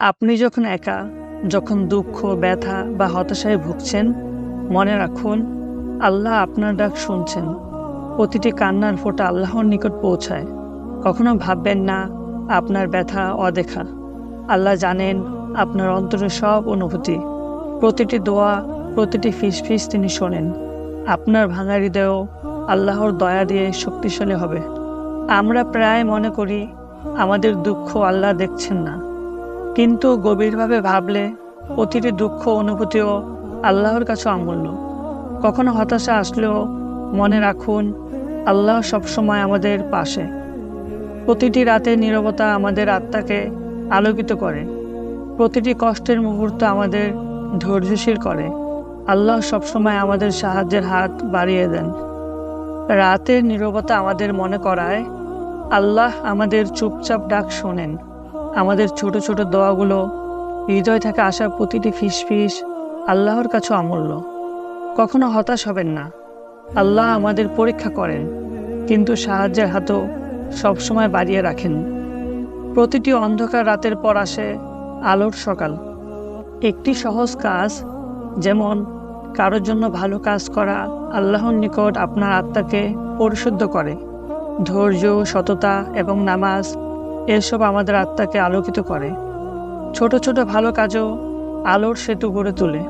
আপনি যখন একা, যখন দুঃখ, ব্যথা বা হতাশায় ভুগছেন, মনে রাখুন, আল্লাহ আপনার ডাক শুনছেন। প্রতিটি কান্নার ফোঁটা আল্লাহর নিকট পৌঁছায়। কখনো ভাববেন না, আপনার ব্যথা অদেখা। আল্লাহ জানেন আপনার অন্তরের সব অনুভূতি। প্রতিটি দোয়া, প্রতিটি ফিস ফিস তিনি শোনেন। আপনার ভাঙা হৃদয়ও আল্লাহর দয়া দিয়ে শক্তিশালী হবে। আমরা প্রায় মনে করি, আমাদের দুঃখ আল্লাহ দেখছেন না। কিন্তু গভীরভাবে ভাবলে প্রতিটি দুঃখ অনুভূতিও আল্লাহর কাছে অমূল্য। কখনো হতাশা আসলেও মনে রাখুন, আল্লাহ সবসময় আমাদের পাশে। প্রতিটি রাতের নীরবতা আমাদের আত্মাকে আলোকিত করে। প্রতিটি কষ্টের মুহূর্ত আমাদের ধৈর্যশীল করে। আল্লাহ সবসময় আমাদের সাহায্যের হাত বাড়িয়ে দেন। রাতের নীরবতা আমাদের মনে করায়, আল্লাহ আমাদের চুপচাপ ডাক শোনেন। আমাদের ছোট ছোট দোয়াগুলো, হৃদয় থেকে আসা প্রতিটি ফিসফিস আল্লাহর কাছে অমূল্য। কখনো হতাশ হবেন না। আল্লাহ আমাদের পরীক্ষা করেন, কিন্তু সাহায্যের হাতও সবসময় বাড়িয়ে রাখেন। প্রতিটি অন্ধকার রাতের পর আসে আলোর সকাল। একটি সহজ কাজ, যেমন কারোর জন্য ভালো কাজ করা আল্লাহর নিকট আপনার আত্মাকে পরিশুদ্ধ করে। ধৈর্য, সততা এবং নামাজ এসব আমাদের আত্মাকে আলোকিত করে। ছোট ছোট ভালো কাজও আলোর সেতু গড়ে তোলে।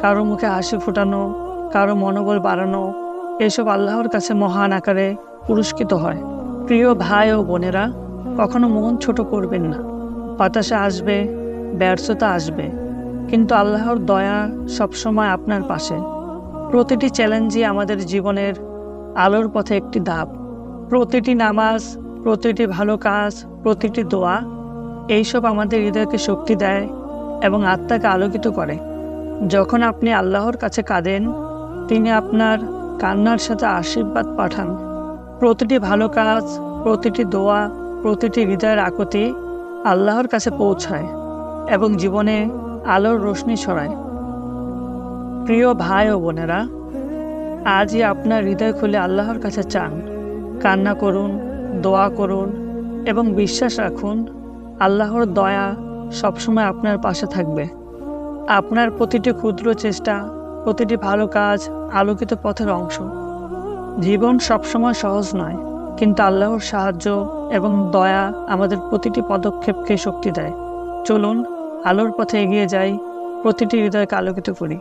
কারও মুখে হাসি ফোটানো, কারও মনোবল বাড়ানো, এসব আল্লাহর কাছে মহান আকারে পুরস্কৃত হয়। প্রিয় ভাই ও বোনেরা, কখনো মন ছোট করবেন না। হতাশা আসবে, ব্যর্থতা আসবে। কিন্তু আল্লাহর দয়া সবসময় আপনার পাশে। প্রতিটি চ্যালেঞ্জই আমাদের জীবনের আলোর পথে একটি ধাপ। প্রতিটি নামাজ প্রতিটি ভালো কাজ, প্রতিটি দোয়া, এইসব আমাদের হৃদয়কে শক্তি দেয় এবং আত্মাকে আলোকিত করে। যখন আপনি আল্লাহর কাছে কাঁদেন, তিনি আপনার কান্নার সাথে আশীর্বাদ পাঠান। প্রতিটি ভালো কাজ, প্রতিটি দোয়া, প্রতিটি হৃদয়ের আকতি আল্লাহর কাছে পৌঁছায় এবং জীবনে আলোর রোশনি ছড়ায়। প্রিয় ভাই ও বোনেরা, আজই আপনার হৃদয় খুলে আল্লাহর কাছে চান। কান্না করুন দোয়া করুন এবং বিশ্বাস রাখুন, আল্লাহর দয়া সবসময় আপনার পাশে থাকবে। আপনার প্রতিটি ক্ষুদ্র চেষ্টা, প্রতিটি ভালো কাজ আলোকিত পথের অংশ। জীবন সবসময় সহজ নয়, কিন্তু আল্লাহর সাহায্য এবং দয়া আমাদের প্রতিটি পদক্ষেপকে শক্তি দেয়। চলুন, আলোর পথে এগিয়ে যাই, প্রতিটি হৃদয়কে আলোকিত করি।